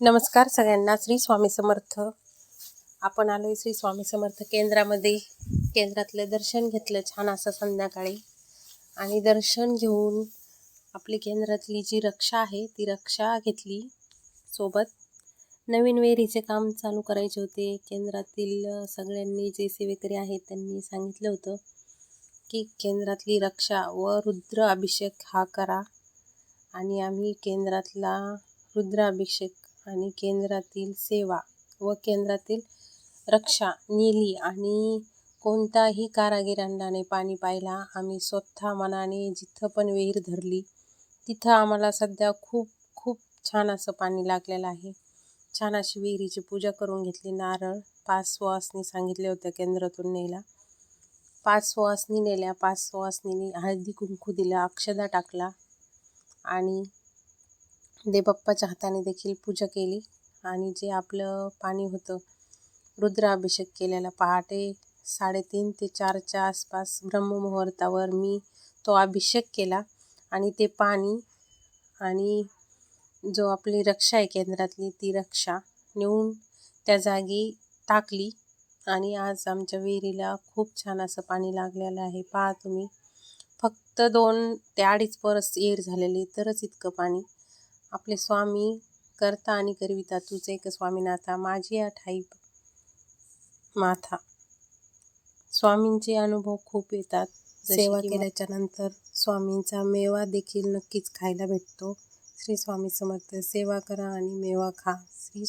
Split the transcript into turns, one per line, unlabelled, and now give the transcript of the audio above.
नमस्कार सगळ्यांना श्री स्वामी समर्थ. आपण आलोय श्री स्वामी समर्थ केंद्रामध्ये. केंद्रातलं दर्शन घेतलं छान असं संध्याकाळी. आणि दर्शन घेऊन आपली केंद्रातली जी रक्षा आहे ती रक्षा घेतली सोबत. नवीन वेरीचे काम चालू करायचे होते. केंद्रातील सगळ्यांनी जे सेवेकरी आहेत त्यांनी सांगितलं होतं की केंद्रातली रक्षा व रुद्र अभिषेक हा करा. आणि आम्ही केंद्रातला रुद्राभिषेक आणि केंद्रातील सेवा व केंद्रातील रक्षा नेली आणि कोणताही कारागिरांना पाणी पाहिला आम्ही स्वतः मनाने जिथं पण विहीर धरली तिथं आम्हाला सध्या खूप खूप छान असं पाणी लागलेलं आहे. छान अशी विहिरीची पूजा करून घेतली. नारळ पाच सुवासनी सांगितले होते केंद्रातून नेला पाच सुवासनी नेल्या. पाच सुवासनीने हळदी कुंकू दिलं अक्षदा टाकला आणि देवबाप्पाच्या हाताने देखील पूजा केली आणि जे आपलं पाणी होतं रुद्राभिषेक केलेला पहाटे साडेतीन ते चारच्या आसपास ब्रह्ममुहूर्तावर मी तो अभिषेक केला आणि ते पाणी आणि जो आपली रक्षा आहे केंद्रातली ती रक्षा नेऊन त्या जागी टाकली आणि आज आमच्या विहिरीला खूप छान असं पाणी लागलेलं आहे. पहा तुम्ही फक्त दोन ते अडीच परस येर झालेली तरच इतकं पाणी आपले स्वामी करता आणि करविता. तुझे एक स्वामीनाथा माझी या ठाई माथा. स्वामींचे अनुभव खूप येतात. सेवा केल्याच्यानंतर स्वामींचा मेवा देखील नक्कीच खायला भेटतो. श्री स्वामी समर्थ सेवा करा आणि मेवा खा. श्री